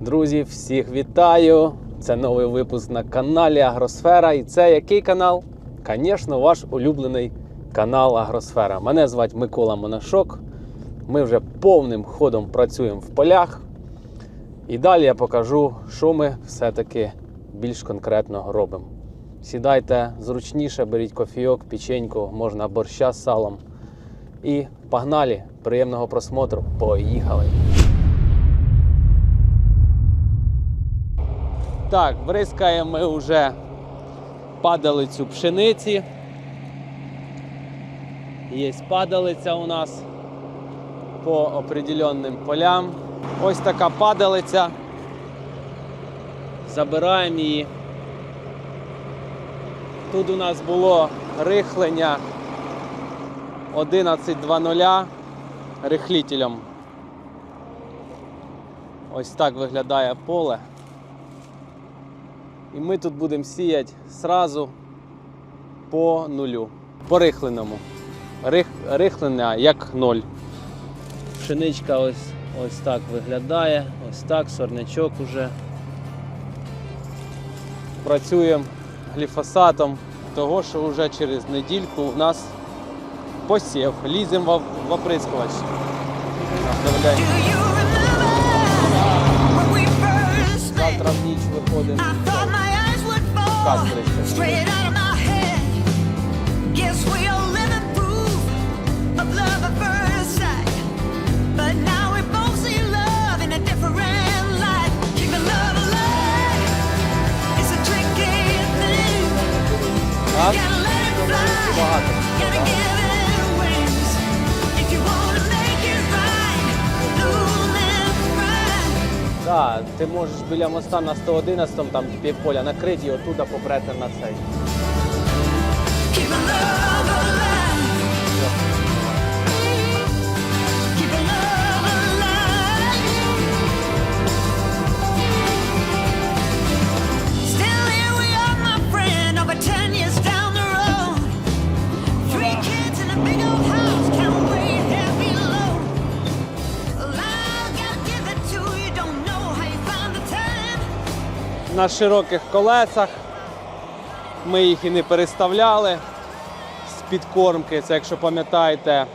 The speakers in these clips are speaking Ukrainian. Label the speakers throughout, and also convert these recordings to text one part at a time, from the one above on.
Speaker 1: Друзі, всіх вітаю! Це новий випуск на каналі Агросфера. І це який канал? Звісно, ваш улюблений канал Агросфера. Мене звати Микола Монашок. Ми вже повним ходом працюємо в полях. І далі я покажу, що ми все-таки більш конкретно робимо. Сідайте зручніше, беріть кофійок, печеньку, можна борща з салом. І погнали! Приємного просмотру! Поїхали! Так, бризкаємо ми вже падалицю пшениці. Є падалиця у нас по определенним полям. Ось така падалиця. Забираємо її. Тут у нас було рихлення 11.00 рихлітелем. Ось так виглядає поле. І ми тут будемо сіяти сразу по нулю. По рихленому. Рих, рихлення як ноль. Пшеничка ось, ось так виглядає, ось так, сорнячок уже. Працюємо гліфосатом, того, що вже через недільку у нас посів. Ліземо в, в оприскувач. Завтра в ніч виходимо.
Speaker 2: Straight out
Speaker 1: ти можеш біля моста на 111 там півполя накрити і оттуда попрети на цей. На широких колесах. Ми їх і не переставляли з підкормки. Це, якщо пам'ятаєте,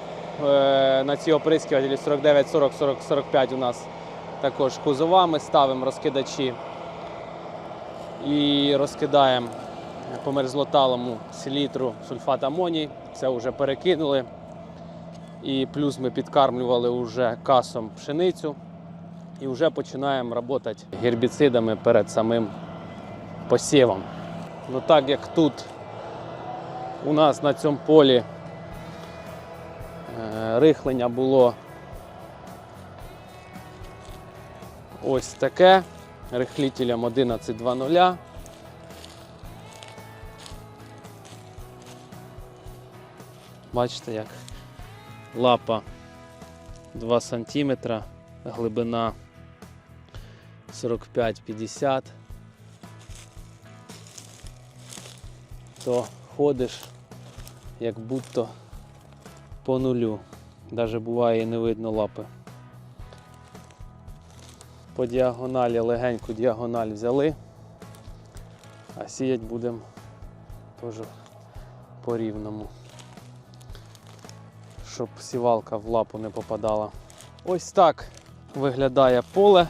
Speaker 1: е, на ці оприскувателі 49, 40, 40, 45 у нас також кузова. Ми ставимо розкидачі і розкидаємо по мерзлоталому селітру сульфат амоній. Це вже перекинули. І плюс ми підкармлювали вже касом пшеницю. І вже починаємо працювати гербіцидами перед самим посівом. Ну так як тут у нас на цьому полі е, рихлення було ось таке, рихлітелем 11.00. Бачите, як лапа 2 см, глибина 45-50, то ходиш як будто по нулю. Даже буває і не видно лапи. По діагоналі легеньку діагональ взяли, а сіять будемо теж по рівному, щоб сівалка в лапу не попадала. Ось так виглядає поле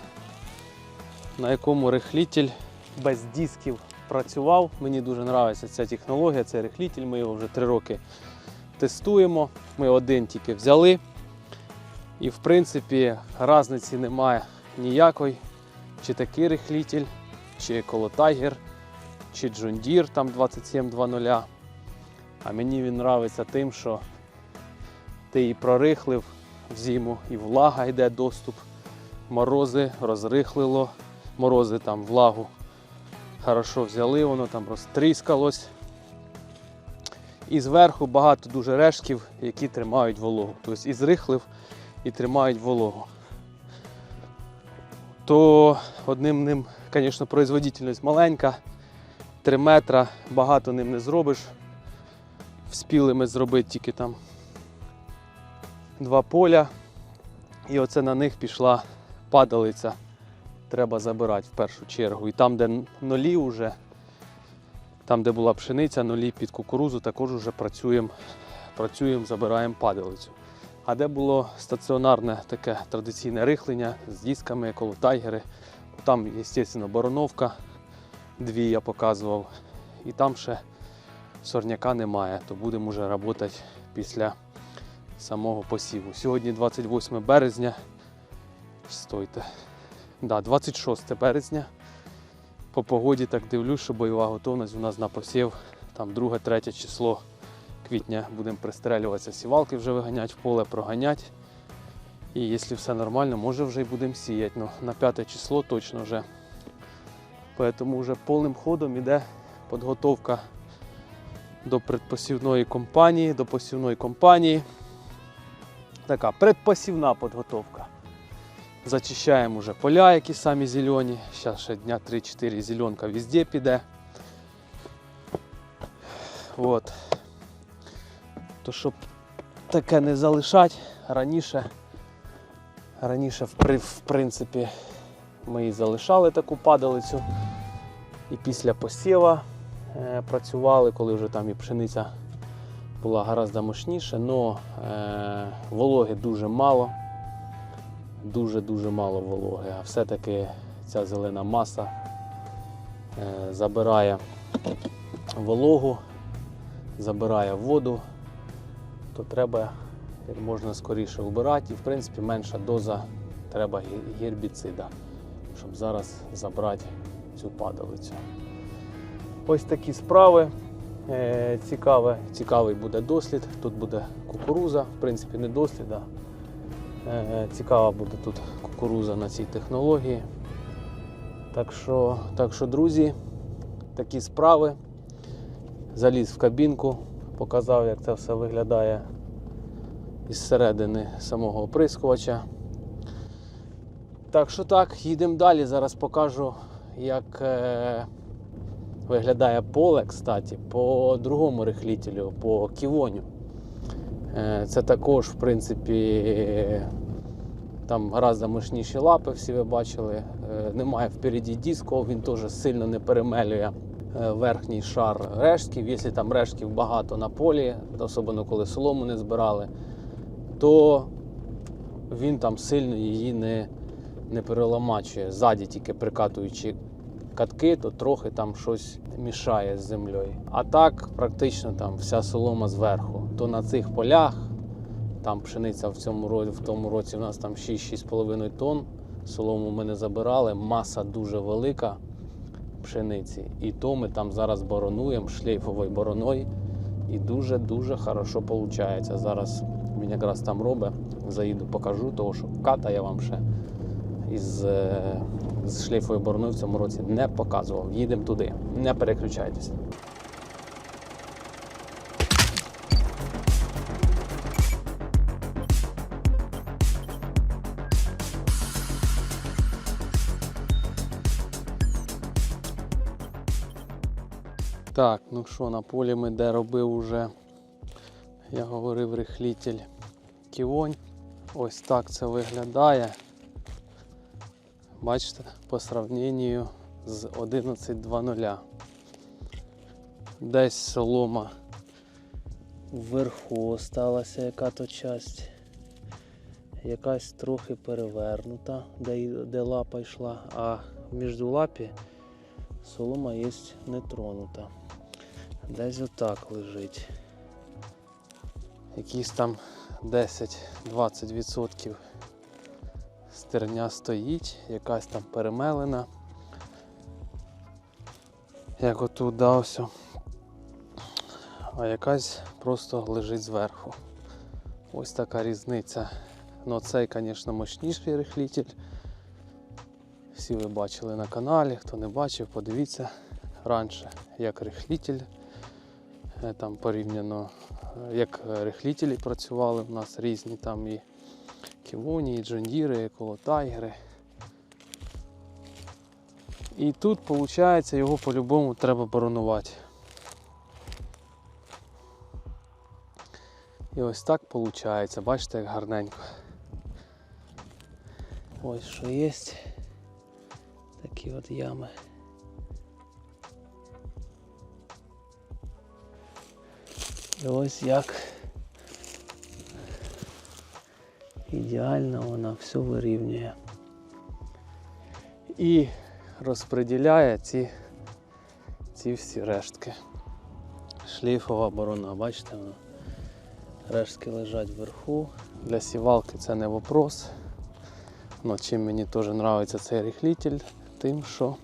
Speaker 1: на якому рихлітель без дисків працював. Мені дуже подобається ця технологія, цей рихлітель. Ми його вже три роки тестуємо. Ми один тільки взяли. І в принципі різниці немає ніякої. Чи такий рихлітель, чи колотайгер, чи джундір там 2720. А мені він подобається тим, що ти і прорихлив в зиму, і влага йде доступ. Морози розрихлило, морози там влагу хорошо взяли, воно там розтріскалось. І зверху багато дуже рештків, які тримають вологу. Тобто і зрихлив, і тримають вологу. То одним ним, звісно, производительність маленька. 3 метра, багато ним не зробиш. Вспіли ми зробити тільки там два поля. І оце на них пішла падалиця треба забирати в першу чергу. І там, де нолі вже, там, де була пшениця, нолі під кукурузу, також вже працюємо, працюємо, забираємо падалицю. А де було стаціонарне таке традиційне рихлення з дисками, колотайгери, там, звісно, бороновка, дві я показував. І там ще сорняка немає, то будемо вже працювати після самого посіву. Сьогодні 28 березня. Стойте. Да, 26 березня. По погоді так дивлюсь, що бойова готовність у нас на посів. Там 2-3 число квітня будемо пристрелюватися, сівалки вже виганять в поле, проганять. І якщо все нормально, може вже й будемо сіяти. Ну, на 5 число точно вже. Тому вже повним ходом іде підготовка до предпосівної кампанії, до посівної кампанії. Така предпосівна підготовка. Зачищаємо вже поля, які самі зелені. Зараз ще дня 3-4 зеленка везде піде. От. То щоб таке не залишати, раніше, раніше в, принципі, ми і залишали таку падалицю. І після посіва е, працювали, коли вже там і пшениця була гораздо мощніша, але е, вологи дуже мало. Дуже-дуже мало вологи, а все-таки ця зелена маса е, забирає вологу, забирає воду, то треба як можна скоріше вбирати і в принципі менша доза треба гербіцида, щоб зараз забрати цю падалицю. Ось такі справи. Е, Цікаве, цікавий буде дослід. Тут буде кукуруза, в принципі, не дослід, а Цікава буде тут кукуруза на цій технології. Так що, так що, друзі, такі справи. Заліз в кабінку, показав, як це все виглядає із середини самого оприскувача. Так що так, їдемо далі. Зараз покажу, як е, виглядає поле, кстати, по другому рихлітелю, по ківоню. Е, Це також, в принципі, там гораздо мощніші лапи, всі ви бачили. Е, Немає впереді диску, він теж сильно не перемелює е, верхній шар рештків. Якщо там рештків багато на полі, особливо коли солому не збирали, то він там сильно її не, не переламачує. Ззаді тільки прикатуючи катки, то трохи там щось мішає з землею. А так практично там вся солома зверху. То на цих полях, там пшениця в цьому році, в тому році у нас там 6-6,5 тонн. Солому ми не забирали, маса дуже велика пшениці. І то ми там зараз боронуємо шлейфовою бороною. І дуже-дуже хорошо виходить. Зараз він якраз там робить. Заїду, покажу, того що ката я вам ще із, е, з шлейфовою бороною в цьому році не показував. Їдемо туди. Не переключайтеся. Так, ну що, на полі ми де робив уже, я говорив, рихлітель ківонь. Ось так це виглядає. Бачите, по сравненню з 11.2.0. Десь солома вверху осталася яка-то часть. Якась трохи перевернута, де, де лапа йшла, а між лапі солома є нетронута. Десь отак лежить. Якісь там 10-20% стерня стоїть, якась там перемелена. Як отут да, ось. А якась просто лежить зверху. Ось така різниця. Ну цей, звісно, мощніший рихлітель. Всі ви бачили на каналі, хто не бачив, подивіться раніше, як рихлітель. Е, Там порівняно, е, як рихлітелі працювали у нас різні там і Ківоні, Джондіри, і Колотайгери. І тут, виходить, його по-любому треба боронувати. І ось так виходить, бачите, як гарненько. Ось що є. такі от ями. І ось як ідеально вона все вирівнює. І розподіляє ці, ці всі рештки. Шліфова борона, бачите, вона. Рештки лежать вверху. Для сівалки це не вопрос. Но чим мені теж подобається цей рихлитель, тим, що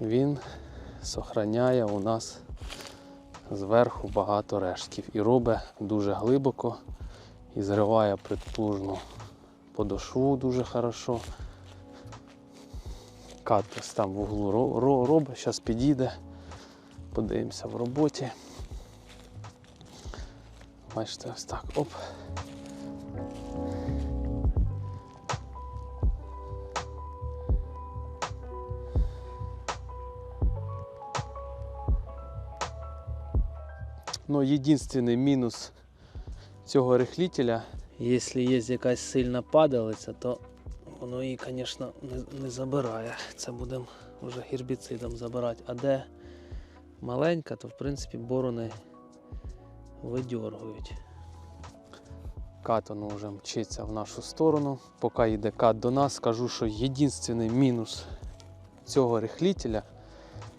Speaker 1: він зберігає у нас зверху багато рештків і робить дуже глибоко і зриває предплужну подошву дуже хорошо. Кат ось там в углу ро- ро- робить, зараз підійде, подивимося в роботі. Бачите, ось так. Оп. Ну, єдиний мінус цього рихлителя, якщо є якась сильна падалиця, то воно її, звісно, не, не забирає. Це будемо вже гербіцидом забирати. А де маленька, то в принципі борони видьоргують. Кат воно вже мчиться в нашу сторону. Поки йде кат до нас, скажу, що єдиний мінус цього рихлителя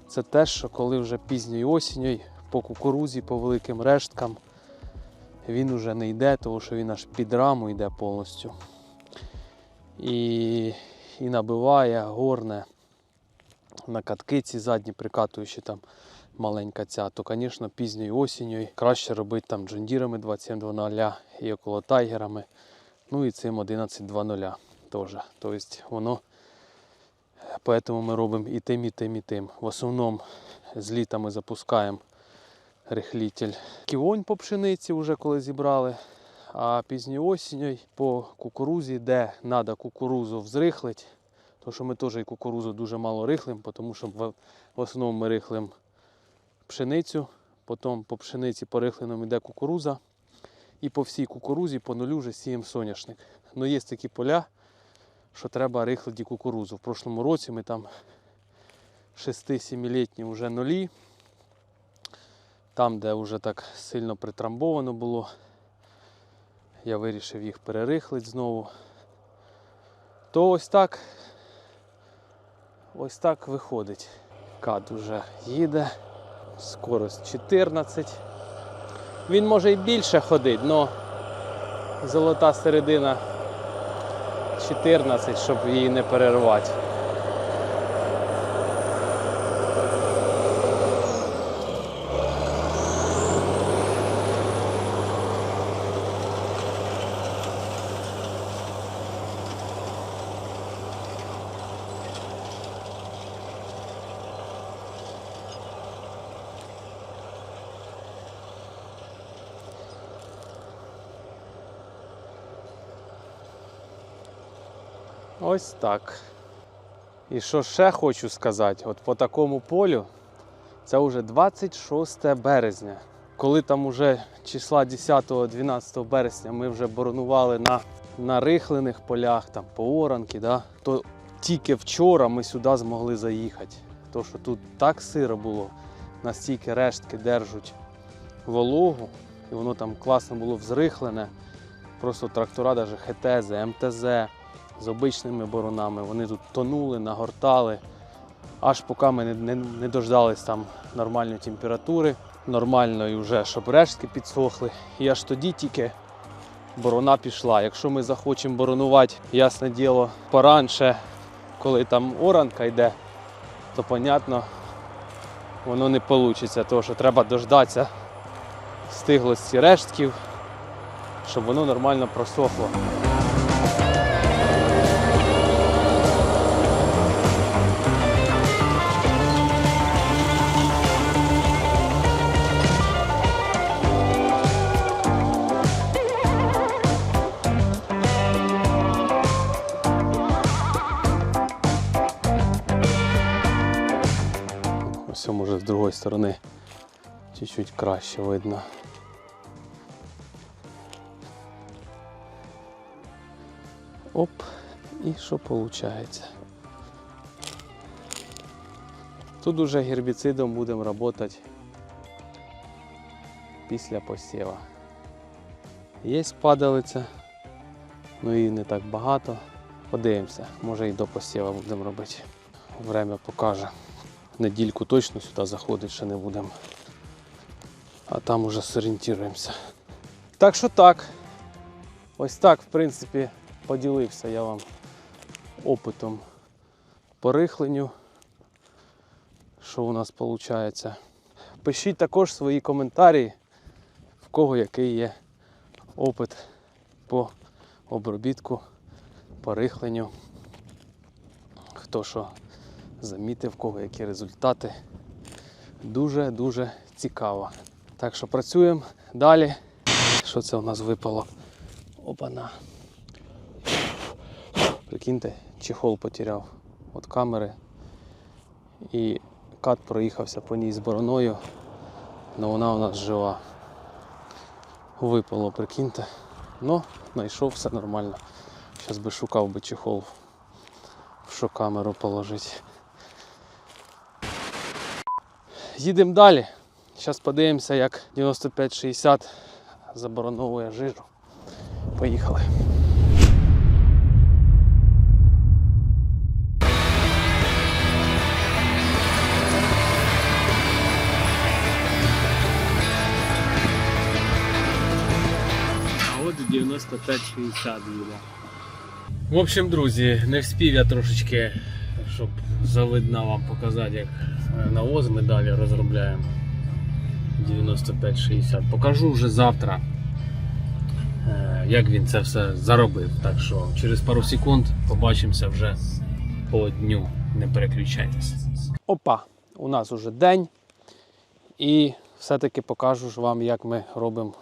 Speaker 1: це те, що коли вже пізньою осінню по кукурузі, по великим решткам, він уже не йде, тому що він аж під раму йде повністю. І, і набиває горне на катки ці задні прикатуючи там маленька ця, то, звісно, пізньою осінню краще робити там джондірами 2700 і около тайгерами. Ну і цим 11.2.0 теж. Тобто воно, поэтому ми робимо і тим, і тим, і тим. В основному з літа ми запускаємо рихлітель. Ківонь по пшениці вже коли зібрали. А пізньою осінню по кукурузі, де треба кукурузу взрихлити, тому що ми теж і кукурузу дуже мало рихлимо, тому що в, основному ми рихлимо пшеницю, потім по пшениці по рихленому йде кукуруза, і по всій кукурузі по нулю вже сіємо соняшник. Ну є такі поля, що треба рихлити кукурузу. В прошлому році ми там 6-7-літні вже нулі. Там, де вже так сильно притрамбовано було, я вирішив їх перерихлити знову. То ось так, ось так виходить. Кад уже їде, скорость 14. Він може і більше ходить, але золота середина 14, щоб її не перервати. Ось так. І що ще хочу сказати, от по такому полю це вже 26 березня. Коли там уже числа 10-12 березня ми вже боронували на, на рихлених полях, там по да, то тільки вчора ми сюди змогли заїхати. То що тут так сиро було, настільки рештки держать вологу, і воно там класно було взрихлене. Просто трактора, навіть ХТЗ, МТЗ з обичними боронами. Вони тут тонули, нагортали, аж поки ми не, не, не дождались там нормальної температури, нормальної вже, щоб рештки підсохли. І аж тоді тільки борона пішла. Якщо ми захочемо боронувати, ясне діло, поранше, коли там оранка йде, то понятно, воно не вийде, тому що треба дождатися стиглості рештків, щоб воно нормально просохло. Сторони чуть-чуть краще видно. Оп, і що виходить? Тут уже гербіцидом будемо працювати після посіва. Є падалиця, ну її не так багато. Подивимося, може і до посіва будемо робити. Время покаже. Недільку точно сюди заходити ще не будемо. А там уже зорієнтуємося. Так що так. Ось так, в принципі, поділився я вам опитом по рихленню. Що у нас виходить. Пишіть також свої коментарі, в кого який є опит по обробітку, по рихленню. Хто що замітив, в кого які результати. Дуже-дуже цікаво. Так що працюємо далі. Що це у нас випало? Опана. Прикиньте, чехол потеряв від камери. І кат проїхався по ній з бороною, але вона у нас жива. Випало, прикиньте. Ну, знайшов все нормально. Зараз би шукав би чехол, що камеру положити. Їдемо далі. Зараз подивимося, як 95-60 забороновує жижу. Поїхали. А от 95-60 їде. В общем, друзі, не вспів я трошечки, щоб завидно вам показати, як навоз ми далі розробляємо. 95-60. Покажу вже завтра, е, як він це все заробив. Так що через пару секунд побачимося вже по дню. Не переключайтеся. Опа, у нас уже день. І все-таки покажу ж вам, як ми робимо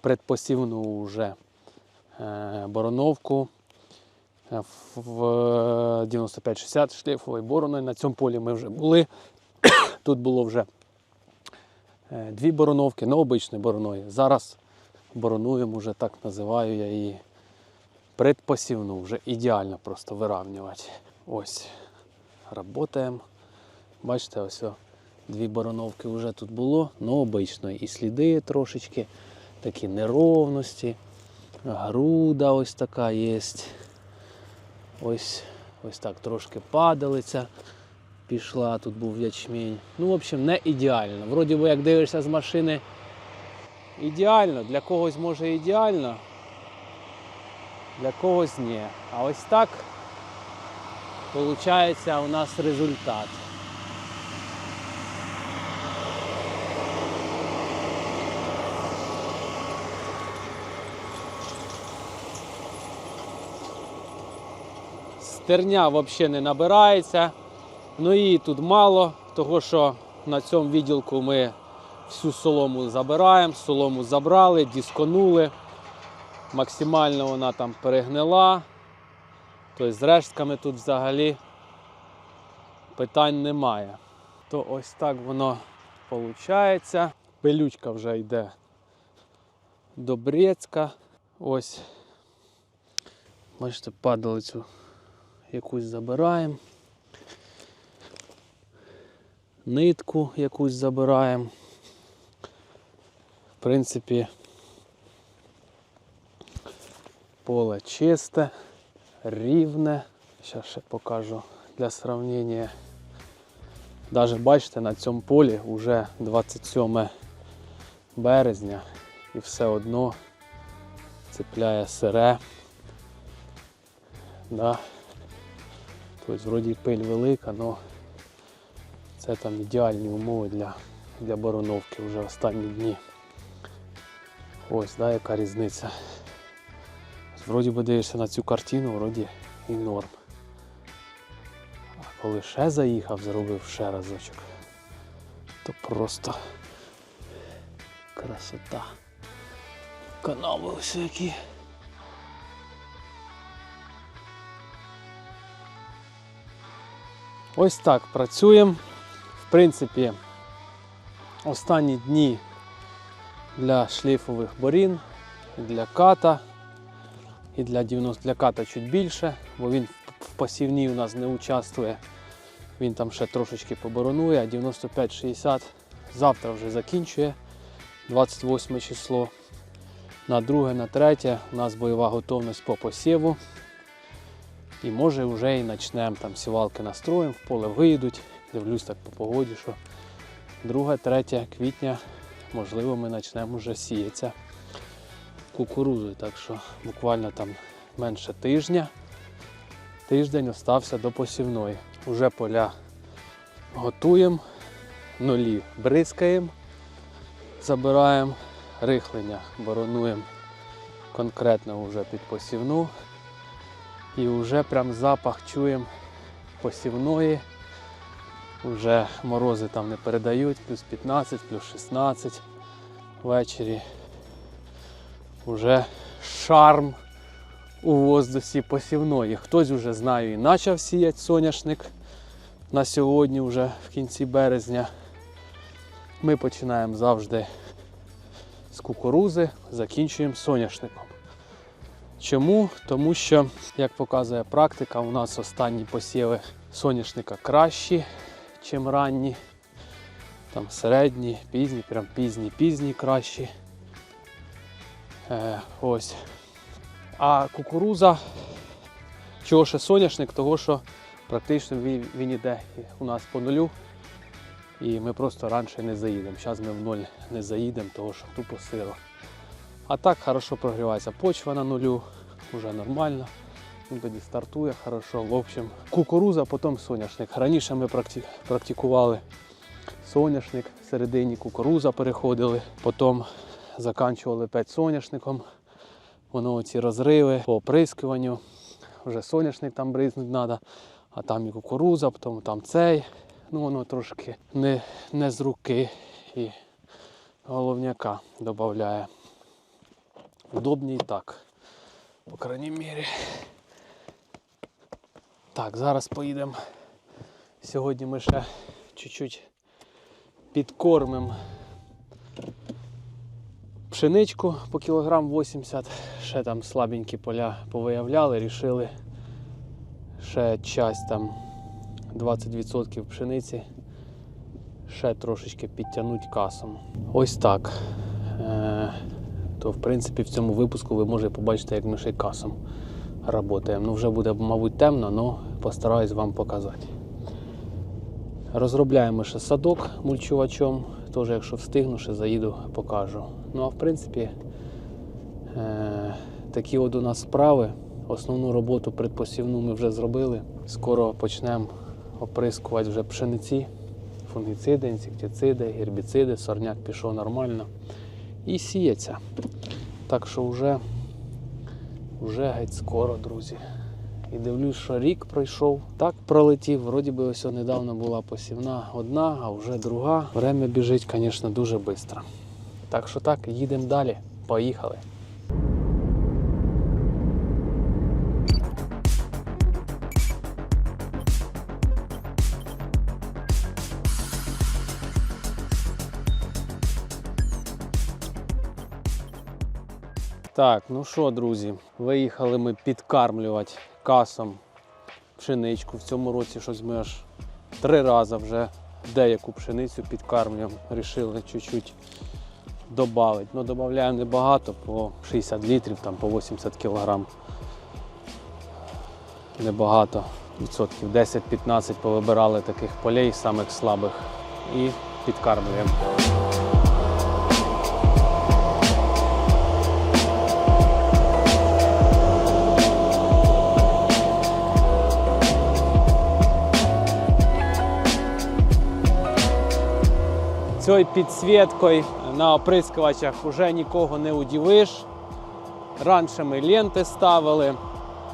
Speaker 1: предпосівну вже е, бороновку е, в 95-60 шлейфової борони. На цьому полі ми вже були. Тут було вже е, дві бороновки, ну обичної бороною. Зараз боронуємо вже так називаю я її предпосівну, вже ідеально просто виравнювати. Ось, працюємо. Бачите, ось дві бороновки вже тут було, ну обичної. І сліди трошечки, такі неровності. Груда ось така є. Ось, ось так трошки падалиця пішла, тут був ячмінь. Ну, в общем, не ідеально. Вроді би, як дивишся з машини, ідеально, для когось може ідеально, для когось ні. А ось так виходить у нас результат. Стерня взагалі не набирається. Ну і тут мало, того що на цьому відділку ми всю солому забираємо, солому забрали, дисконули. Максимально вона там перегнила. Тобто з рештками тут взагалі питань немає. То ось так воно виходить. Пилючка вже йде до Брецька. Ось. Бачите, падалицю якусь забираємо. Нитку якусь забираємо. В принципі, поле чисте, рівне. Зараз ще покажу для сравнення. Навіть бачите, на цьому полі вже 27 березня і все одно цепляє сире. Да. Тобто вроді пиль велика, але це там ідеальні умови для, для бороновки вже останні дні. Ось, да, яка різниця. Вроді би дивишся на цю картину, вроді і норм. А коли ще заїхав, зробив ще разочок, то просто красота. Канави ось. Ось так працюємо. В принципі, останні дні для шлейфових борін, для ката, і для 90 для ката чуть більше, бо він в посівній у нас не участвує. Він там ще трошечки поборонує, а 95-60 завтра вже закінчує 28 число. На друге, на третє у нас бойова готовність по посіву. І може вже і почнемо там сівалки настроїмо, в поле виїдуть. Дивлюсь так по погоді, що 2-3 квітня, можливо, ми почнемо вже сіятися кукурузою. Так що буквально там менше тижня. Тиждень остався до посівної. Уже поля готуємо, нулі бризкаємо, забираємо, рихлення боронуємо конкретно вже під посівну. І вже прям запах чуємо посівної. Уже морози там не передають, плюс 15, плюс 16 ввечері. Уже шарм у воздусі посівної. Хтось вже знаю і почав сіяти соняшник на сьогодні, вже в кінці березня. Ми починаємо завжди з кукурузи, закінчуємо соняшником. Чому? Тому що, як показує практика, у нас останні посіви соняшника кращі, ніж ранні. Там середні, пізні, прям пізні, пізні кращі. Е, ось. А кукуруза, чого ще соняшник, того що практично він, він іде у нас по нулю. І ми просто раніше не заїдемо. Зараз ми в ноль не заїдемо, того що тупо сиро. А так хорошо прогрівається почва на нулю, вже нормально. Він тоді стартує хорошо. В общем, кукуруза, потім соняшник. Раніше ми практи- практикували соняшник, в середині кукуруза переходили, потім заканчували опять соняшником. Воно ці розриви по оприскуванню. Вже соняшник там бризнуть треба, а там і кукуруза, потім там цей. Ну воно трошки не, не з руки і головняка додає. Удобні і так. По крайній мірі. Так, зараз поїдемо. Сьогодні ми ще чуть-чуть підкормимо пшеничку по кілограм 80. Ще там слабенькі поля повиявляли, рішили ще часть там 20% пшениці ще трошечки підтягнути касом. Ось так. Е, то в принципі в цьому випуску ви можете побачити, як ми ще й касом працюємо. Ну вже буде, мабуть, темно, але постараюсь вам показати. Розробляємо ще садок мульчувачом. Теж, якщо встигну, ще заїду, покажу. Ну а в принципі, е- такі от у нас справи. Основну роботу предпосівну ми вже зробили. Скоро почнемо оприскувати вже пшениці, фунгіциди, інсектициди, гербіциди, сорняк пішов нормально. І сіється. Так що вже, вже геть скоро, друзі. І дивлюсь, що рік пройшов. Так пролетів. Вроді би ось недавно була посівна одна, а вже друга. Время біжить, звісно, дуже швидко. Так що так, їдемо далі. Поїхали. Так, ну що, друзі, виїхали ми підкармлювати касом пшеничку. В цьому році щось ми аж три рази вже деяку пшеницю підкармлюємо. Рішили чуть-чуть додати. Ну, додаємо небагато, по 60 літрів, там, по 80 кілограм. Небагато, відсотків 10-15 повибирали таких полей, самих слабих, і підкармлюємо. Цією підсвіткою на оприскувачах вже нікого не удивиш. Раніше ми ленти ставили,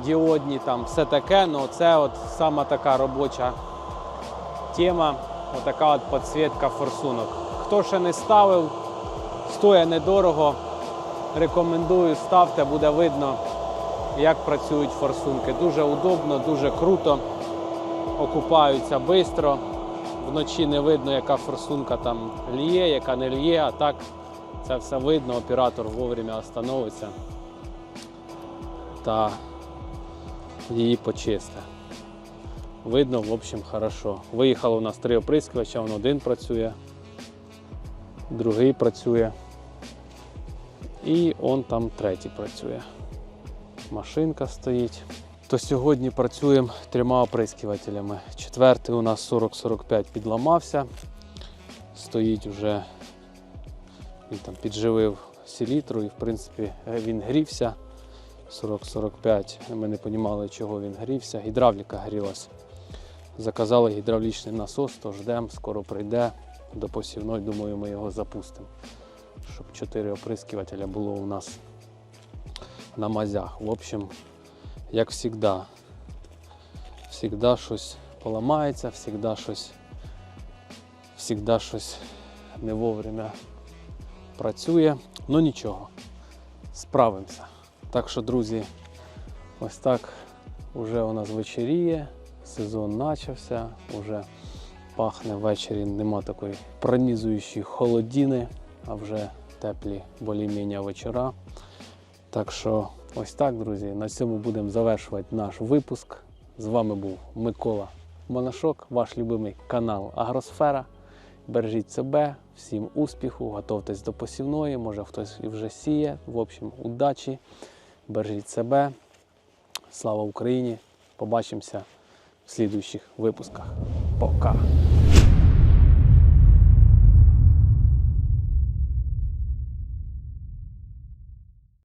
Speaker 1: діодні, там все таке, але це от сама така робоча тема, отака от підсвітка форсунок. Хто ще не ставив, стоїть недорого. Рекомендую, ставте, буде видно, як працюють форсунки. Дуже удобно, дуже круто, окупаються швидко. Вночі не видно, яка форсунка там лє, яка не лє, а так це все видно, оператор вовремя остановиться та її почисте. Видно, в общем, хорошо. Виїхало у нас три оприскувача, он один працює, другий працює. І он там третій працює. Машинка стоїть. То сьогодні працюємо трьома оприскувателями. Четвертий у нас 40-45 підламався. Стоїть вже, він там підживив селітру і в принципі він грівся. 40-45. Ми не розуміли, чого він грівся. Гідравліка грілась. Заказали гідравлічний насос, то ждемо, скоро прийде до посівної. Думаю, ми його запустимо. Щоб 4 оприскувателя було у нас на мазях. В общем, як завжди. Всегда щось поламається, всегда щось, всегда щось не вовремя працює. Ну нічого, справимося. Так що, друзі, ось так вже у нас вечеріє, сезон почався, вже пахне ввечері, нема такої пронізуючої холодіни, а вже теплі болі-міння вечора. Так що ось так, друзі, на цьому будемо завершувати наш випуск. З вами був Микола Монашок, ваш любимий канал Агросфера. Бережіть себе, всім успіху, готуйтесь до посівної, може хтось вже сіє. В общем, удачі, бережіть себе. Слава Україні! Побачимося в слідуючих випусках. Пока!